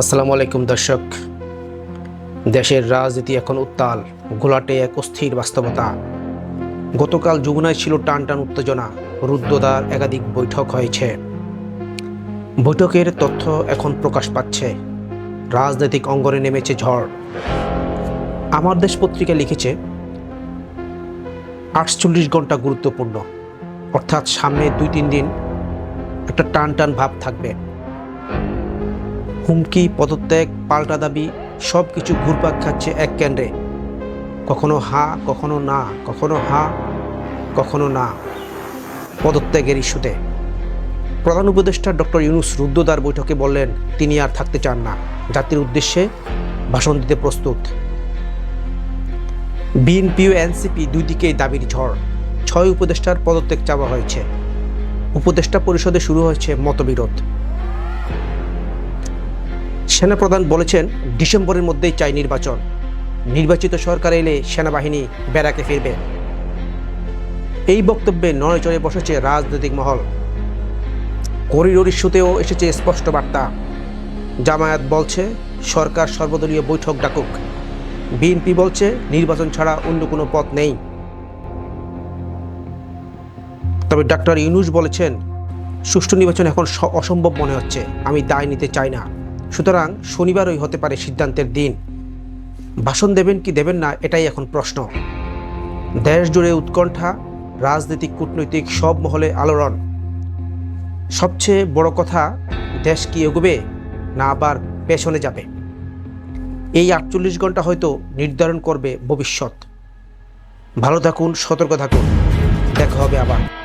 আসসালামু আলাইকুম দর্শক। দেশের রাজনীতি এখন উত্তাল, ঘোলাটে এক অস্থির বাস্তবতা। গতকাল যমুনায় ছিল টান টান উত্তেজনা রুদ্রদার একাধিক বৈঠক হয়েছে। বৈঠকের তথ্য এখন প্রকাশ পাচ্ছে। রাজনৈতিক অঙ্গনে নেমেছে ঝড়। আমার দেশ পত্রিকা লিখেছে, আটচল্লিশ ঘণ্টা গুরুত্বপূর্ণ। অর্থাৎ সামনে দুই তিন দিন একটা টান টান ভাব থাকবে। হুমকি, পদত্যাগ, পাল্টা দাবি সব কিছু ঘুরপাক খাচ্ছে এক কেন্দ্রে। কখনো হা, কখনো না, কখনো হা, কখনো না। পদত্যাগের ইস্যুতে। প্রধান উপদেষ্টা ডক্টর ইউনুস রুদ্রদার বৈঠকে বললেন, তিনি আর থাকতে চান না। জাতির উদ্দেশ্যে ভাষণ দিতে প্রস্তুত। বিএনপি ও এনসিপি দুই দিকেই দাবির ঝড়। ছয় উপদেষ্টার পদত্যাগ চাওয়া হয়েছে। উপদেষ্টা পরিষদে শুরু হয়েছে মতবিরোধ। সেনাপ্রধান বলেছেন, ডিসেম্বরের মধ্যেই চাই নির্বাচন। নির্বাচিত সরকার এলে সেনাবাহিনী ব্যারাকে ফিরবে। এই বক্তব্যে নড়ে চড়ে বসেছে রাজনৈতিক মহল। করিডোর ইস্যুতেও এসেছে স্পষ্ট বার্তা। জামায়াত বলছে, সরকার সর্বদলীয় বৈঠক ডাকুক। বিএনপি বলছে, নির্বাচন ছাড়া অন্য কোনো পথ নেই। তবে ডাক্তার ইউনুস বলেছেন, সুষ্ঠু নির্বাচন এখন অসম্ভব মনে হচ্ছে। আমি দায় নিতে চাই না। সুতরাং শনিবারই হতে পারে সিদ্ধান্তের দিন। ভাষণ দেবেন কি দেবেন না, এটাই এখন প্রশ্ন। দেশ জুড়ে উৎকণ্ঠা, রাজনৈতিক কূটনৈতিক সব মহলে আলোড়ন। সবচেয়ে বড় কথা, দেশ কি এগোবে না আবার পেছনে যাবে? এই আটচল্লিশ ঘণ্টা হয়তো নির্ধারণ করবে ভবিষ্যৎ। ভালো থাকুন, সতর্ক থাকুন। দেখা হবে আবার।